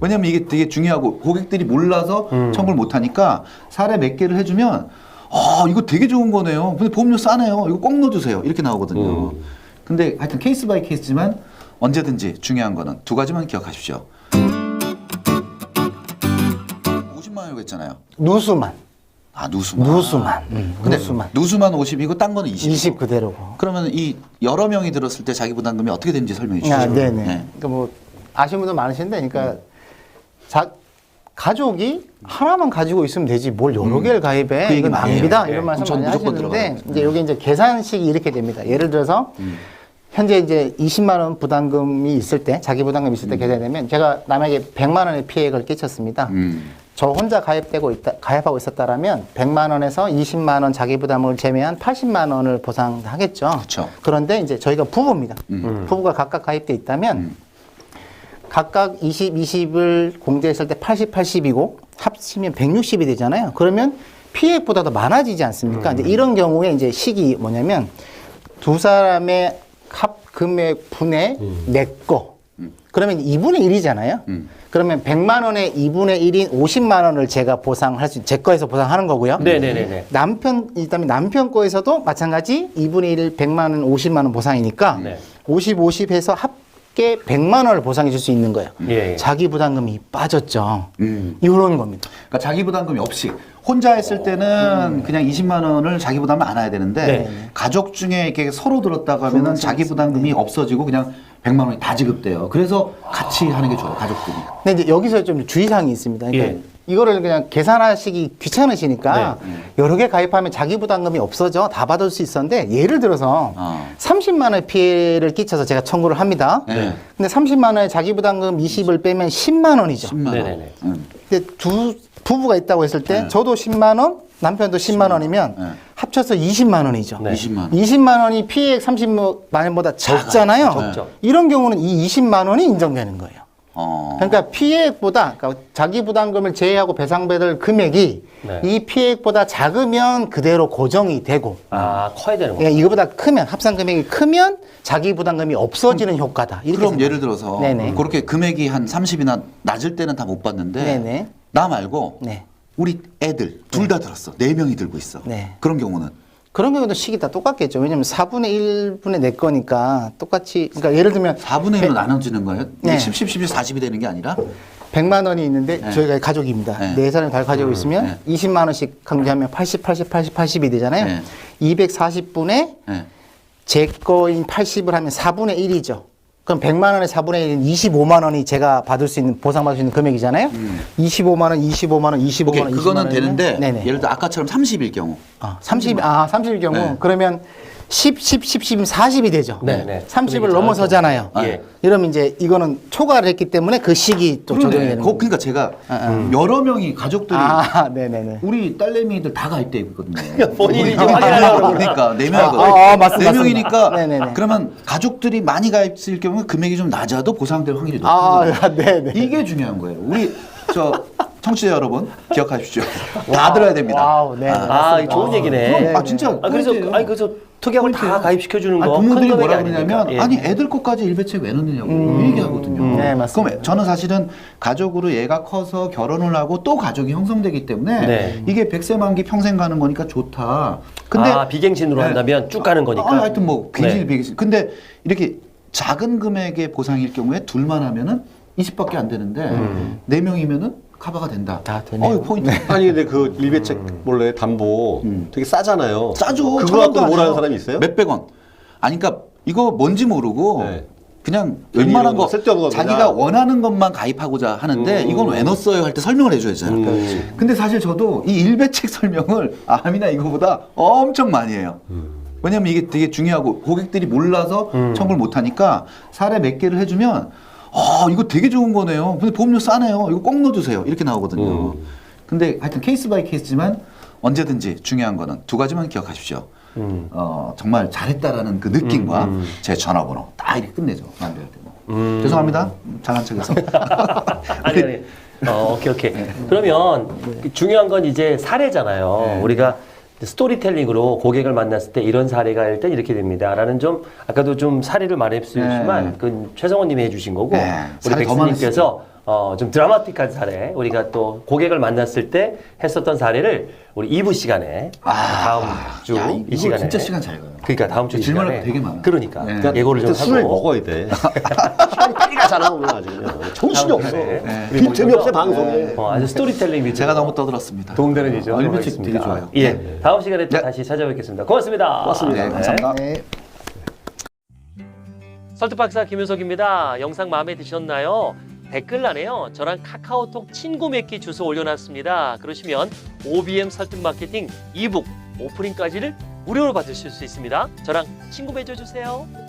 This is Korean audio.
왜냐면 이게 되게 중요하고 고객들이 몰라서 음. 청구를 못 하니까 사례 몇 개를 해주면 아 이거 되게 좋은 거네요. 근데 보험료 싸네요. 이거 꼭 넣어주세요. 이렇게 나오거든요. 음. 근데 하여튼 케이스 바이 케이스지만 언제든지 중요한 거는 두 가지만 기억하십시오. 50만 원이라고 했잖아요. 누수만. 아 누수만. 누수만. 음, 근데 누수만. 누수만 50이고 딴 거는 20. 20 그대로고. 그러면 이 여러 명이 들었을 때 자기 부담금이 어떻게 되는지 설명해 주시죠. 아, 네네. 네. 그러니까 뭐 아시는 분들 많으신데, 그러니까 자, 가족이 하나만 가지고 있으면 되지 뭘 여러 개를 가입해 그 얘기 이건 낭비다 해요. 이런 네. 말씀 전 많이 무조건 하시는데 들어가요. 이제 여기 이제 계산식이 이렇게 됩니다. 예를 들어서 음. 현재 이제 20만 원 부담금이 있을 때 자기 부담금 이 있을 때 계산되면 제가 남에게 100만 원의 피해를 끼쳤습니다. 음. 저 혼자 가입되고 있다, 가입하고 있었다라면 100만 원에서 20만 원 자기 부담을 제외한 80만 원을 보상하겠죠. 그쵸. 그런데 이제 저희가 부부입니다. 음. 부부가 각각 가입돼 있다면 음. 각각 20, 20을 공제했을 때 80, 80이고 합치면 160이 되잖아요. 그러면 피해액보다 더 많아지지 않습니까? 음. 이제 이런 경우에 이제 식이 뭐냐면 두 사람의 합 금액 분의 내 거. 그러면 2분의 1이잖아요. 음. 그러면 100만 원의 2분의 1인 50만 원을 제가 보상할 수, 제 거에서 보상하는 거고요. 네네네네. 남편, 일단 남편 거에서도 마찬가지 2분의 1 100만 원, 50만 원 보상이니까 네. 50, 50 해서 합 계 100만 원을 보상해 줄 수 있는 거예요. 예, 예. 자기 부담금이 빠졌죠. 음. 이런 겁니다. 그러니까 자기 부담금이 없이 혼자 했을 때는 그냥 20만 원을 자기 부담을 안 해야 되는데 음. 네. 가족 중에 이렇게 서로 들었다고 하면은 그렇죠. 자기 부담금이 없어지고 그냥 100만 원이 다 지급돼요. 그래서 같이 하는 게 좋아요, 가족들이. 근데 이제 여기서 좀 주의사항이 있습니다. 그러니까 예. 이거를 그냥 계산하시기 귀찮으시니까 네. 여러 개 가입하면 자기 부담금이 없어져 다 받을 수 있었는데 예를 들어서 어. 30만 원의 피해를 끼쳐서 제가 청구를 합니다. 네. 근데 30만 원에 자기 부담금 20을 빼면 10만 원이죠. 10만 원. 네네네. 음. 근데 두 부부가 있다고 했을 때 네. 저도 10만 원, 남편도 10만 원이면 네. 합쳐서 20만 원이죠. 네. 20만 원. 20만 원이 피해액 30만 원보다 적잖아요. 적죠. 이런 경우는 이 20만 원이 인정되는 거예요. 어. 그러니까 피해액보다 그러니까 자기 부담금을 제외하고 배상받을 금액이 네. 이 피해액보다 작으면 그대로 고정이 되고 아, 커야 되는 거. 그러니까 이거보다 크면 합산 금액이 크면 자기 부담금이 없어지는 효과다. 이렇게 그럼 생각- 예를 들어서 네네. 그렇게 금액이 한 30이나 낮을 때는 다 못 받는데 네네. 나 말고 네. 우리 애들 둘 다 들었어. 네 명이 들고 있어. 네. 그런 경우는 그런 경우도 식이 다 똑같겠죠. 왜냐면 4분의 1분의 내 거니까 똑같이 그러니까 예를 들면 4분의 1로 나눠지는 거예요? 네. 10, 10, 10, 40이 되는 게 아니라 100만 원이 있는데 네. 저희가 가족입니다. 네. 네, 사람이 다 가지고 있으면 20만 원씩 강제하면 80, 80, 80, 80이 되잖아요. 네. 240분에 네. 제 거인 80을 하면 4분의 1이죠. 그럼 100만 원의 4분의 1은 25만 원이 제가 받을 수 있는 보상받을 수 있는 금액이잖아요. 25만 원, 25만 원, 25만 음. 오케이 원, 20만 그거는 원이면- 되는데 네네. 예를 들어 아까처럼 30일 경우 아, 30, 아, 30일 경우 네. 그러면 10, 10, 10, 10, 40이 되죠. 네, 네. 30을 금액이 넘어서잖아요. 예. 이러면 이제 이거는 초과를 했기 때문에 그 시기 또 적용이. 되는 거. 그러니까 제가 여러 명이 가족들이 아, 네네네. 우리 딸내미들 다 가입돼 있거든요. 본인이 우리 좀 확인하려고 그러니까 네 명이거든. 아, 아, 맞습니다, 네 명이니까. 네네네. 그러면 가족들이 많이 가입했을 경우 금액이 좀 낮아도 보상될 확률이 높은 아, 거예요. 네네. 이게 중요한 거예요. 우리 저 청취자 여러분 기억하십시오. 다 들어야 됩니다. 와우, 네. 아, 이 좋은 얘기네. 그럼, 아 진짜. 아, 그래서. 아니, 그래서 특약을 다 가입시켜 주는 거. 부모들이 큰 뭐라. 그러냐면 예. 아니 애들 것까지 일배책 왜 넣느냐고 이 얘기하거든요. 네, 맞습니다. 그럼 저는 사실은 가족으로 얘가 커서 결혼을 하고 또 가족이 형성되기 때문에 네. 이게 백세 만기 평생 가는 거니까 좋다. 근데 아, 비갱신으로 네. 한다면 쭉 가는 거니까. 아, 하여튼 뭐 굉장히 네. 비갱신. 근데 이렇게 작은 금액의 보상일 경우에 둘만 하면은 20밖에 안 되는데 음. 네 명이면은 커버가 된다. 다 되네요. 어이 포인트. 아니 근데 그 일배책 원래 담보 되게 싸잖아요. 싸죠. 그거 천 원도 갖고 안 뭐라는 해요. 사람이 있어요? 몇백 원. 아니 그러니까 이거 뭔지 모르고 네. 그냥 괜히 웬만한 이런 거 거 쓸데없는 거 자기가 그냥. 원하는 것만 가입하고자 하는데 음. 이건 왜 넣었어요 할 때 설명을 해줘야죠. 음. 근데 사실 저도 이 일배책 설명을 아미나 이거보다 엄청 많이 해요. 왜냐면 이게 되게 중요하고 고객들이 몰라서 청구를 못 하니까 사례 몇 개를 해주면 아 이거 되게 좋은 거네요. 근데 보험료 싸네요. 이거 꼭 넣어주세요. 이렇게 나오거든요. 근데 하여튼 케이스 바이 케이스지만 언제든지 중요한 거는 두 가지만 기억하십시오. 음. 어, 정말 잘했다라는 그 느낌과 제 전화번호 딱 이렇게 끝내죠. 마무리할 때. 음. 죄송합니다. 잘난 척해서. 아니, 아니. 어, 오케이, 오케이. 그러면 중요한 건 이제 사례잖아요. 네. 우리가 스토리텔링으로 고객을 만났을 때 이런 사례가 일단 이렇게 됩니다. 라는 좀, 아까도 좀 사례를 말해 주시지만, 네. 그 최성원 님이 해주신 거고, 네, 우리 백수님께서 어, 좀 드라마틱한 사례, 우리가 또 고객을 만났을 때 했었던 사례를 우리 2부 시간에 다음 주 야, 이 이거 시간에 진짜 시간 잘 가요. 그러니까 다음 주이 질문할 시간에 거 되게 많아. 그러니까 네. 예고를 좀 그때 술을 하고 먹어야 돼. 시간이 빨리 가잖아 오늘 아주 그냥. 정신이 없어. 네. 우리 빈틈이 모셔서 없어 방송에. 어, 아주 스토리텔링 위주 제가 너무 떠들었습니다. 도움되는 일이죠. 하도록 책 되게. 좋아요. 예, 다음 시간에 또 네. 다시 찾아뵙겠습니다. 고맙습니다. 고맙습니다. 네, 감사합니다. 네. 설득박사 김윤석입니다. 영상 마음에 드셨나요? 댓글란에요. 저랑 카카오톡 친구 맺기 주소 올려놨습니다. 그러시면 OBM 설득 마케팅 이북 오프닝까지를 무료로 받으실 수 있습니다. 저랑 친구 맺어주세요.